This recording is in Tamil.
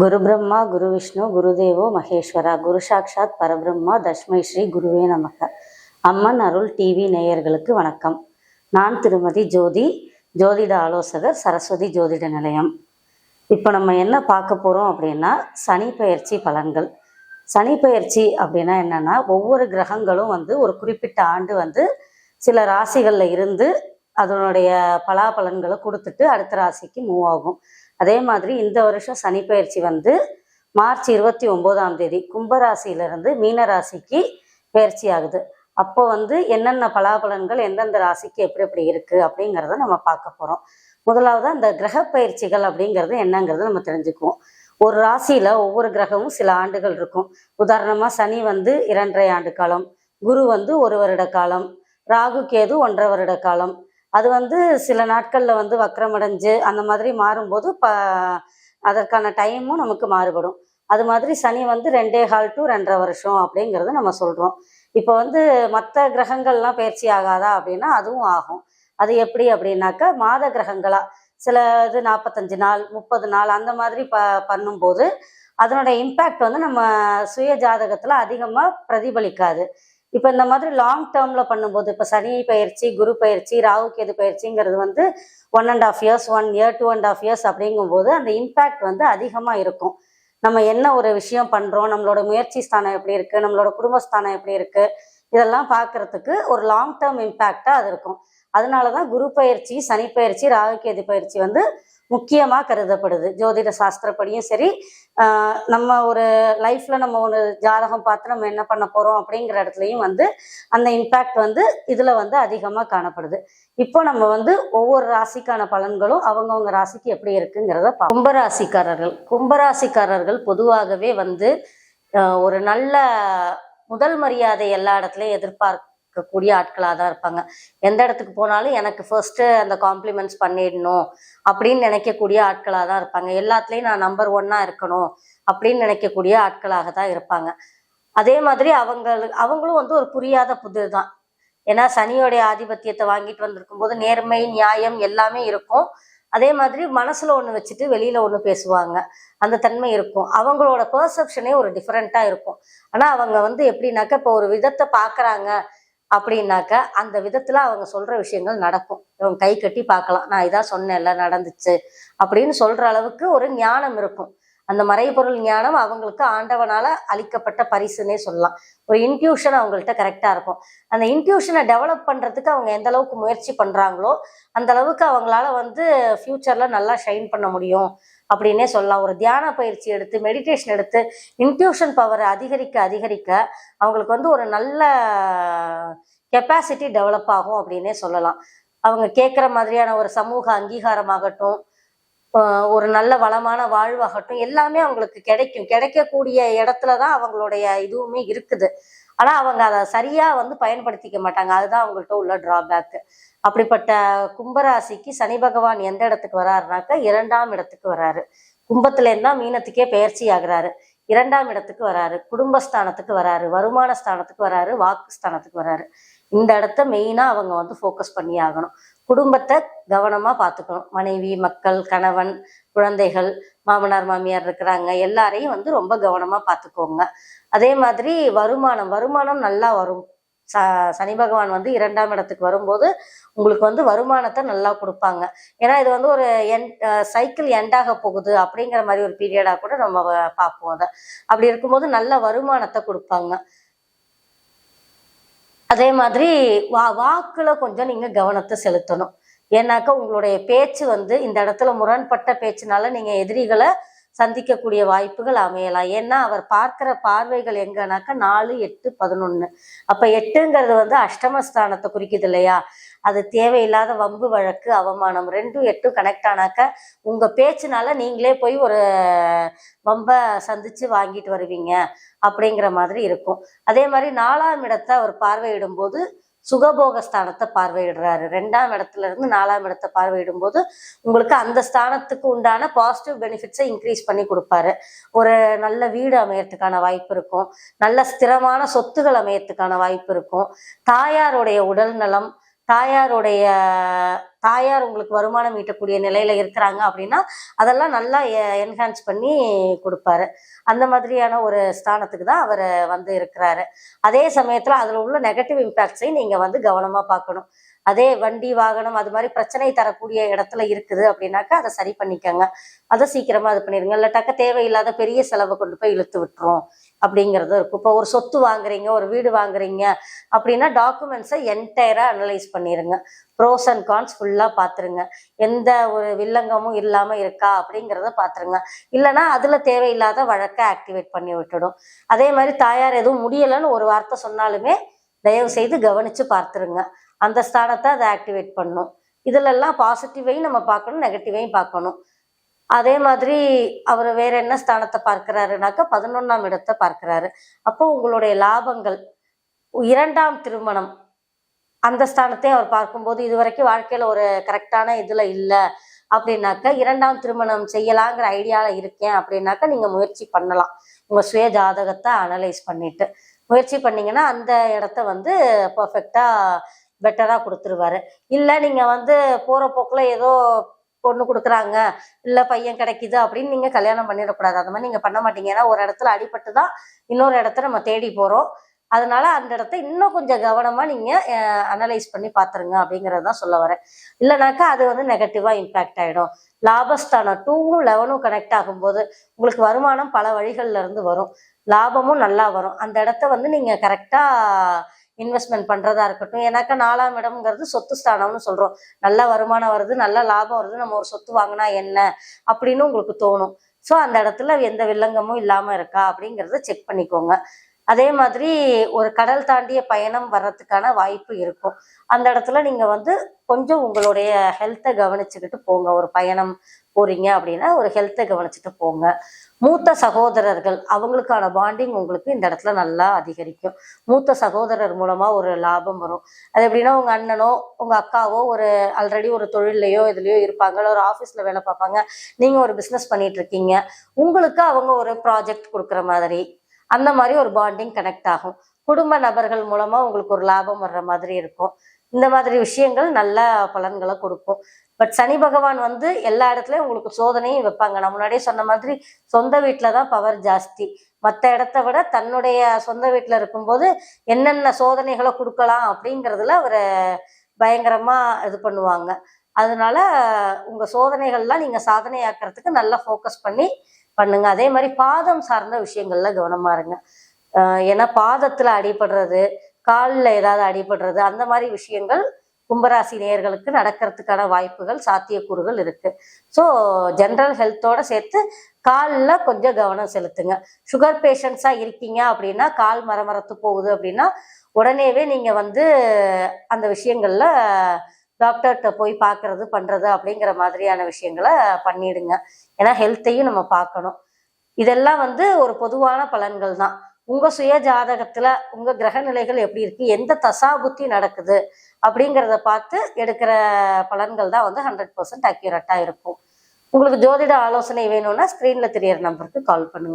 குரு பிரம்மா குரு விஷ்ணு குருதேவோ மகேஸ்வரா. குரு சாக்ஷாத் பரபிரம்மா தஷ்மை ஸ்ரீ குருவே நமக. அம்மன் அருள் டிவி நேயர்களுக்கு வணக்கம். நான் திருமதி ஜோதி ஜோதிட ஆலோசகர் சரஸ்வதி ஜோதிட நிலையம். இப்போ நம்ம என்ன பார்க்க போகிறோம் அப்படின்னா சனி பயிற்சி பலன்கள். சனி பயிற்சி அப்படின்னா என்னன்னா ஒவ்வொரு கிரகங்களும் வந்து ஒரு குறிப்பிட்ட ஆண்டு வந்து சில ராசிகளில் இருந்து அதனுடைய பலாபலன்களை கொடுத்துட்டு அடுத்த ராசிக்கு மூவ் ஆகும். அதே மாதிரி இந்த வருஷம் சனி பயிற்சி வந்து மார்ச் இருபத்தி ஒம்போதாம் தேதி கும்பராசியிலிருந்து மீன ராசிக்கு பயிற்சி ஆகுது. அப்போ வந்து என்னென்ன பலாபலன்கள் எந்தெந்த ராசிக்கு எப்படி எப்படி இருக்குது அப்படிங்கிறத நம்ம பார்க்க போகிறோம் முதலாவது அந்த கிரக பயிற்சிகள் அப்படிங்கிறது என்னங்கிறத நம்ம தெரிஞ்சுக்குவோம். ஒரு ராசியில் ஒவ்வொரு கிரகமும் சில ஆண்டுகள் இருக்கும். உதாரணமாக சனி வந்து இரண்டரை ஆண்டு காலம் குரு வந்து ஒரு வருட காலம் ராகு கேது ஒன்றரை வருட காலம் அது வந்து சில நாட்களில் வந்து வக்கரமடைஞ்சு அந்த மாதிரி மாறும்போது ப அதற்கான டைமும் நமக்கு மாறுபடும். அது மாதிரி சனி வந்து ரெண்டே ஹால் டு ரெண்டரை வருஷம் அப்படிங்கிறத நம்ம சொல்கிறோம் இப்போ வந்து மற்ற கிரகங்கள்லாம் பயிற்சி ஆகாதா அப்படின்னா அதுவும் ஆகும். அது எப்படி அப்படின்னாக்கா மாத கிரகங்களாக சில இது நாற்பத்தஞ்சு நாள் முப்பது நாள் அந்த மாதிரி ப பண்ணும்போது அதனோட இம்பேக்ட் வந்து நம்ம சுய ஜாதகத்தில் அதிகமாக பிரதிபலிக்காது. இப்போ இந்த மாதிரி லாங் டேர்மில் பண்ணும்போது இப்போ சனி பயிற்சி குரு பயிற்சி ராகு கேது பயிற்சிங்கிறது வந்து one and half years one year two and half years அப்படிங்கும்போது அந்த இம்பேக்ட் வந்து அதிகமாக இருக்கும். நம்ம என்ன ஒரு விஷயம் பண்ணுறோம் நம்மளோட முயற்சி ஸ்தானம் எப்படி இருக்குது நம்மளோட குடும்பஸ்தானம் எப்படி இருக்குது இதெல்லாம் பார்க்கறதுக்கு ஒரு லாங் டேர்ம் இம்பேக்டாக அது இருக்கும். அதனால தான் குரு பயிற்சி சனி பயிற்சி ராகுகேது பயிற்சி வந்து முக்கியமாக கருதப்படுது. ஜோதிட சாஸ்திரப்படியும் சரி நம்ம ஒரு லைஃப்ல நம்ம ஒரு ஜாதகம் பார்த்து நம்ம என்ன பண்ண போறோம் அப்படிங்கிற இடத்துலையும் வந்து அந்த இம்பேக்ட் வந்து இதுல வந்து அதிகமாக காணப்படுது. இப்போ நம்ம வந்து ஒவ்வொரு ராசிக்கான பலன்களும் அவங்கவுங்க ராசிக்கு எப்படி இருக்குங்கிறத கும்பராசிக்காரர்கள் கும்பராசிக்காரர்கள் பொதுவாகவே வந்து ஒரு நல்ல முதல் மரியாதை எல்லா இடத்துலையும் இருக்கக்கூடிய ஆட்களாக தான் இருப்பாங்க. எந்த இடத்துக்கு போனாலும் எனக்கு ஃபர்ஸ்ட்டு அந்த காம்ப்ளிமெண்ட்ஸ் பண்ணிடணும் அப்படின்னு நினைக்கக்கூடிய ஆட்களாக தான் இருப்பாங்க. எல்லாத்துலேயும் நான் நம்பர் ஒன்னா இருக்கணும் அப்படின்னு நினைக்கக்கூடிய ஆட்களாக தான் இருப்பாங்க. அதே மாதிரி அவங்களுக்கு அவங்களும் வந்து ஒரு புரியாத புதிர் தான். ஏன்னா சனியோடைய ஆதிபத்தியத்தை வாங்கிட்டு வந்திருக்கும் போது நேர்மை நியாயம் எல்லாமே இருக்கும். அதே மாதிரி மனசுல ஒன்று வச்சுட்டு வெளியில ஒன்று பேசுவாங்க. அந்த தன்மை இருக்கும். அவங்களோட பெர்செப்ஷனே ஒரு டிஃப்ரெண்டா இருக்கும். ஆனா அவங்க வந்து எப்படின்னாக்கா இப்போ ஒரு விதத்தை பாக்குறாங்க அப்படின்னாக்க அந்த விதத்துல அவங்க சொல்ற விஷயங்கள் நடக்கும். இவங்க கை கட்டி பார்க்கலாம். நான் இதான் சொன்னேன்ல நடந்துச்சு. அப்படின்னு சொல்ற அளவுக்கு ஒரு ஞானம் இருக்கும். அந்த மறைபொருள் ஞானம் அவங்களுக்கு ஆண்டவனால அளிக்கப்பட்ட பரிசுன்னே சொல்லலாம். ஒரு இன்ட்யூஷன் அவங்கள்ட்ட கரெக்டா இருக்கும். அந்த இன்ட்யூஷனை டெவலப் பண்றதுக்கு அவங்க எந்த அளவுக்கு முயற்சி பண்றாங்களோ அந்த அளவுக்கு அவங்களால வந்து ஃபியூச்சர்ல நல்லா ஷைன் பண்ண முடியும் அப்படின்னே சொல்லலாம். ஒரு தியான பயிற்சி எடுத்து மெடிடேஷன் எடுத்து இன்ட்யூஷன் பவரை அதிகரிக்க அதிகரிக்க அவங்களுக்கு வந்து ஒரு நல்ல கெப்பாசிட்டி டெவலப் ஆகும் அப்படின்னே சொல்லலாம். அவங்க கேட்குற மாதிரியான ஒரு சமூக அங்கீகாரமாகட்டும் ஆகட்டும் ஒரு நல்ல வளமான வாழ்வாகட்டும் எல்லாமே அவங்களுக்கு கிடைக்கும். கிடைக்கக்கூடிய இடத்துல தான் அவங்களுடைய இதுவுமே இருக்குது. ஆனால் அவங்க அதை சரியாக வந்து பயன்படுத்திக்க மாட்டாங்க. அதுதான் அவங்கள்ட்ட உள்ள டிராபேக் அப்படிப்பட்ட கும்பராசிக்கு சனி பகவான் எந்த இடத்துக்கு வராருனாக்கா இரண்டாம் இடத்துக்கு வராரு. கும்பத்துலேருந்து தான் மீனத்துக்கே பெயர்ச்சி ஆகுறாரு. இரண்டாம் இடத்துக்கு வராரு. குடும்பஸ்தானத்துக்கு வராரு. வருமான ஸ்தானத்துக்கு வராரு. வாக்கு ஸ்தானத்துக்கு வராரு. இந்த இடத்த மெயினா அவங்க வந்து ஃபோக்கஸ் பண்ணி ஆகணும். குடும்பத்தை கவனமா பார்த்துக்கணும். மனைவி மக்கள் கணவன் குழந்தைகள் மாமனார் மாமியார் இருக்கிறாங்க. எல்லாரையும் வந்து ரொம்ப கவனமா பார்த்துக்கோங்க. அதே மாதிரி வருமானம் வருமானம் நல்லா வரும். ச சனி பகவான் வந்து இரண்டாம் இடத்துக்கு வரும்போது உங்களுக்கு வந்து வருமானத்தை நல்லா கொடுப்பாங்க. ஏன்னா இது வந்து ஒரு என் சைக்கிள் எண்டாக போகுது அப்படிங்கிற மாதிரி ஒரு பீரியடாக கூட நம்ம பார்ப்போம் அதை. அப்படி இருக்கும்போது நல்ல வருமானத்தை கொடுப்பாங்க. அதே மாதிரி வா வாக்குல கொஞ்சம் நீங்க கவனத்தை செலுத்தணும். ஏன்னாக்கா உங்களுடைய பேச்சு வந்து இந்த இடத்துல முரண்பட்ட பேச்சுனால நீங்க எதிரிகளை சந்திக்கக்கூடிய வாய்ப்புகள் அமையலாம். ஏன்னா அவர் பார்க்கிற பார்வைகள் எங்கனாக்கா நாலு எட்டு பதினொன்னு. அப்ப எட்டுங்கிறது வந்து அஷ்டமஸ்தானத்தை குறிக்குது இல்லையா? அது தேவையில்லாத வம்பு வழக்கு அவமானம் ரெண்டும் எட்டும் கனெக்ட் ஆனாக்க உங்க பேச்சுனால நீங்களே போய் ஒரு வம்ப சந்திச்சு வாங்கிட்டு வருவீங்க அப்படிங்கிற மாதிரி இருக்கும். அதே மாதிரி நாலாம் இடத்தை அவர் பார்வையிடும் போது சுகபோக ஸ்தானத்தை பார்வையிடுறாரு. ரெண்டாம் இடத்துல இருந்து நாலாம் இடத்தை பார்வையிடும் போது உங்களுக்கு அந்த ஸ்தானத்துக்கு உண்டான பாசிட்டிவ் பெனிஃபிட்ஸை இன்க்ரீஸ் பண்ணி கொடுப்பாரு. ஒரு நல்ல வீடு அமையறதுக்கான வாய்ப்பு இருக்கும். நல்ல ஸ்திரமான சொத்துக்கள் அமையறதுக்கான வாய்ப்பு இருக்கும். தாயாருடைய உடல் நலம் தாயாருடைய தாயார் உங்களுக்கு வருமானம் ஈட்டக்கூடிய நிலையில இருக்கிறாங்க அப்படின்னா அதெல்லாம் நல்லா என்ஹான்ஸ் பண்ணி கொடுப்பாரு. அந்த மாதிரியான ஒரு ஸ்தானத்துக்கு தான் அவர் வந்து இருக்கிறாரு. அதே சமயத்துல அதுல உள்ள நெகட்டிவ் இம்பாக்ட்ஸையும் நீங்க வந்து கவனமா பார்க்கணும். அதே வண்டி வாகனம் அது மாதிரி பிரச்சனை தரக்கூடிய இடத்துல இருக்குது அப்படின்னாக்கா அதை சரி பண்ணிக்கோங்க. அதை சீக்கிரமா இது பண்ணிடுங்க. இல்லாட்டாக்க தேவையில்லாத பெரிய செலவை கொண்டு போய் இழுத்து விட்டுரும் அப்படிங்கிறதும் இருக்கும். இப்போ ஒரு சொத்து வாங்குறீங்க ஒரு வீடு வாங்குறீங்க அப்படின்னா டாக்குமெண்ட்ஸை என்டையராக அனலைஸ் பண்ணிடுங்க ப்ரோஸ் அண்ட் கான்ஸ் ஃபுல்லாக பார்த்துருங்க எந்த ஒரு வில்லங்கமும் இல்லாமல் இருக்கா அப்படிங்கிறத பார்த்துருங்க இல்லைன்னா அதில் தேவையில்லாத வழக்கை ஆக்டிவேட் பண்ணி விட்டுடும். அதே மாதிரி தாயார் எதுவும் முடியலைன்னு ஒரு வார்த்தை சொன்னாலுமே தயவு செய்து கவனித்து பார்த்துருங்க. அந்த ஸ்தானத்தை அதை ஆக்டிவேட் பண்ணும் இதுலெல்லாம் பாசிட்டிவையும் நம்ம பார்க்கணும் நெகட்டிவையும் பார்க்கணும். அதே மாதிரி அவர் வேற என்ன ஸ்தானத்தை பார்க்கிறாருனாக்கா பதினொன்னாம் இடத்தை பார்க்கிறாரு. அப்போ உங்களுடைய லாபங்கள் இரண்டாம் திருமணம் அந்த ஸ்தானத்தையும் அவர் பார்க்கும்போது இது வரைக்கும் வாழ்க்கையில ஒரு கரெக்டான இதுல இல்லை. அப்படின்னாக்கா இரண்டாம் திருமணம் செய்யலாங்கிற ஐடியால இருக்கேன் அப்படின்னாக்கா நீங்க முயற்சி பண்ணலாம். உங்க சுய ஜாதகத்தை அனலைஸ் பண்ணிட்டு. முயற்சி பண்ணீங்கன்னா அந்த இடத்த வந்து பர்ஃபெக்டாக பெட்டராக கொடுத்துருவாரு. இல்லை நீங்கள் வந்து போகிற போக்கில் ஏதோ பொண்ணு கொடுக்குறாங்க இல்லை பையன் கிடைக்குது அப்படின்னு நீங்கள் கல்யாணம் பண்ணிடக்கூடாது. அந்த மாதிரி நீங்கள் பண்ண மாட்டீங்க. ஏன்னா ஒரு இடத்துல அடிபட்டு தான் இன்னொரு இடத்த நம்ம தேடி போகிறோம் அதனால அந்த இடத்த இன்னும் கொஞ்சம் கவனமாக நீங்கள் அனலைஸ் பண்ணி பார்த்துருங்க அப்படிங்கிறது தான் சொல்ல வரேன். இல்லைனாக்கா அது வந்து நெகட்டிவாக இம்பேக்ட் ஆகிடும் லாபஸ்தானம் டூவும் லெவனும் கனெக்ட் ஆகும்போது உங்களுக்கு வருமானம் பல வழிகள்ல இருந்து வரும். லாபமும் நல்லா வரும். அந்த இடத்த வந்து நீங்கள் கரெக்டாக இன்வெஸ்ட்மெண்ட் பண்ணுறதா இருக்கட்டும். ஏன்னாக்கா நாலாம் இடம்ங்கிறது சொத்து ஸ்தானம்னு சொல்கிறோம் நல்ல வருமானம் வருது நல்ல லாபம் வருது நம்ம ஒரு சொத்து வாங்கினா என்ன அப்படின்னு உங்களுக்கு தோணும். ஸோ அந்த இடத்துல எந்த வில்லங்கமும் இல்லாமல் இருக்கா அப்படிங்கிறத செக் பண்ணிக்கோங்க. அதே மாதிரி ஒரு கடல் தாண்டிய பயணம் வர்றதுக்கான வாய்ப்பு இருக்கும். அந்த இடத்துல நீங்கள் வந்து கொஞ்சம் உங்களுடைய ஹெல்த்தை கவனிச்சுக்கிட்டு போங்க. ஒரு பயணம் போறீங்க அப்படின்னா ஒரு ஹெல்த்தை கவனிச்சுட்டு போங்க. மூத்த சகோதரர்கள் அவங்களுக்கான பாண்டிங் உங்களுக்கு இந்த இடத்துல நல்லா அதிகரிக்கும். மூத்த சகோதரர் மூலமா ஒரு லாபம் வரும். அது எப்படின்னா உங்க அண்ணனோ உங்க அக்காவோ ஒரு ஆல்ரெடி ஒரு தொழிலையோ இதுலயோ இருப்பாங்க. ஒரு ஆஃபீஸ்ல வேலை பார்ப்பாங்க. நீங்க ஒரு பிஸ்னஸ் பண்ணிட்டு இருக்கீங்க. உங்களுக்கு அவங்க ஒரு ப்ராஜெக்ட் கொடுக்குற மாதிரி அந்த மாதிரி ஒரு பாண்டிங் கனெக்ட் ஆகும். குடும்ப நபர்கள் மூலமா உங்களுக்கு ஒரு லாபம் வர்ற மாதிரி இருக்கும். இந்த மாதிரி விஷயங்கள் நல்ல பலன்களை கொடுக்கும். பட் சனி பகவான் வந்து எல்லா இடத்துலயும் உங்களுக்கு சோதனையும் வைப்பாங்க. நான் முன்னாடியே சொன்ன மாதிரி சொந்த வீட்டில தான் பவர் ஜாஸ்தி. மற்ற இடத்த விட தன்னுடைய சொந்த வீட்டில் இருக்கும்போது என்னென்ன சோதனைகளை கொடுக்கலாம் அப்படிங்கிறதுல அவர் பயங்கரமா இது பண்ணுவாங்க. அதனால உங்க சோதனைகள்லாம் நீங்க சாதனையாக்குறதுக்கு நல்லா ஃபோக்கஸ் பண்ணி பண்ணுங்க. அதே மாதிரி பாதம் சார்ந்த விஷயங்கள்ல கவனமா இருங்க. ஏன்னா பாதத்துல அடிபடுறது காலில் ஏதாவது அடிபடுறது அந்த மாதிரி விஷயங்கள் கும்பராசி நேயர்களுக்கு நடக்கிறதுக்கான வாய்ப்புகள் சாத்தியக்கூறுகள் இருக்கு. ஸோ ஜென்ரல் ஹெல்த்தோட சேர்த்து காலில் கொஞ்சம் கவனம் செலுத்துங்க. சுகர் பேஷண்ட்ஸாக இருக்கீங்க அப்படின்னா கால் மரமரத்து போகுது அப்படின்னா உடனேவே நீங்கள் வந்து அந்த விஷயங்களில் டாக்டர்கிட்ட போய் பார்க்கறது பண்ணுறது அப்படிங்கிற மாதிரியான விஷயங்களை பண்ணிடுங்க. ஏன்னா ஹெல்த்தையும் நம்ம பார்க்கணும். இதெல்லாம் வந்து ஒரு பொதுவான பலன்கள் தான். உங்கள் சுய ஜாதகத்தில் உங்கள் கிரக நிலைகள் எப்படி இருக்குது எந்த தசாபுத்தி நடக்குது? அப்படிங்கிறத பார்த்து எடுக்கிற பலன்கள் தான் வந்து ஹண்ட்ரட் பர்சன்ட் அக்யூரட்டாக இருக்கும். உங்களுக்கு ஜோதிட ஆலோசனை வேணும்னா ஸ்க்ரீனில் தெரியற நம்பருக்கு கால் பண்ணுங்கள்